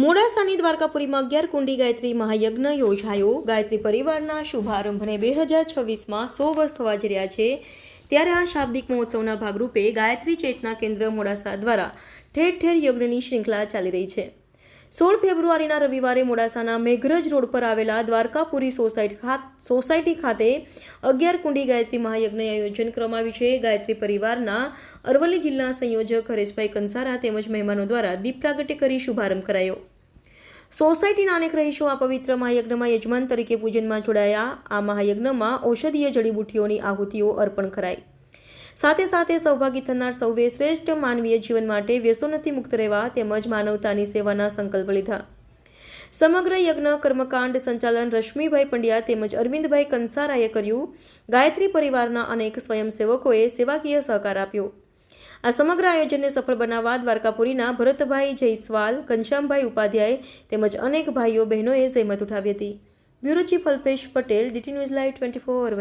મોડાસાની દ્વારકાપુરીમાં અગિયાર કુંડી ગાયત્રી મહાયજ્ઞ યોજાયો. ગાયત્રી પરિવારના શુભારંભને બે હજાર છવ્વીસમાં સો વર્ષ થવા જઈ રહ્યા છે. ત્યારે આ શાબ્દિક મહોત્સવના ભાગરૂપે ગાયત્રી ચેતના કેન્દ્ર મોડાસા દ્વારા ઠેર ઠેર યજ્ઞની શ્રૃંખલા ચાલી રહી છે. સોળ ફેબ્રુઆરીના રવિવારે મોડાસાના મેઘરજ રોડ પર આવેલા દ્વારકાપુરી સોસાયટી સોસાયટી ખાતે અગિયાર કુંડી ગાયત્રી મહાયજ્ઞ આયોજન કરવામાં આવ્યું છે. ગાયત્રી પરિવારના અરવલ્લી જિલ્લા સંયોજક હરેશભાઈ કંસારા તેમજ મહેમાનો દ્વારા દીપ પ્રાગટ્ય કરી શુભારંભ કરાયો. સોસાયટીના અનેક રહીશો આ પવિત્ર મહાયજ્ઞમાં યજમાન તરીકે પૂજનમાં જોડાયા. આ મહાયજ્ઞમાં ઔષધીય જડીબુટ્ટીઓની આહુતિઓ અર્પણ કરાઈ. સાથે સાથે સૌભાગી થનાર સૌએ શ્રેષ્ઠ માનવીય જીવન માટે વ્યસનોથી મુક્ત રહેવા તેમજ માનવતાની સેવાના સંકલ્પ લીધા. સમગ્ર યજ્ઞ, કર્મકાંડ સંચાલન રશ્મિભાઈ પંડ્યા તેમજ અરવિંદભાઈ કંસારાએ કર્યું. ગાયત્રી પરિવારના અનેક સ્વયંસેવકોએ સેવાકીય સહકાર આપ્યો. આ સમગ્ર આયોજનને સફળ બનાવવા દ્વારકાપુરીના ભરતભાઈ જયસ્વાલ, ઘનશ્યામભાઈ ઉપાધ્યાય તેમજ અનેક ભાઈઓ બહેનોએ જહેમત ઉઠાવી હતી. Bureau chief Alpesh Patel, DT news live twenty four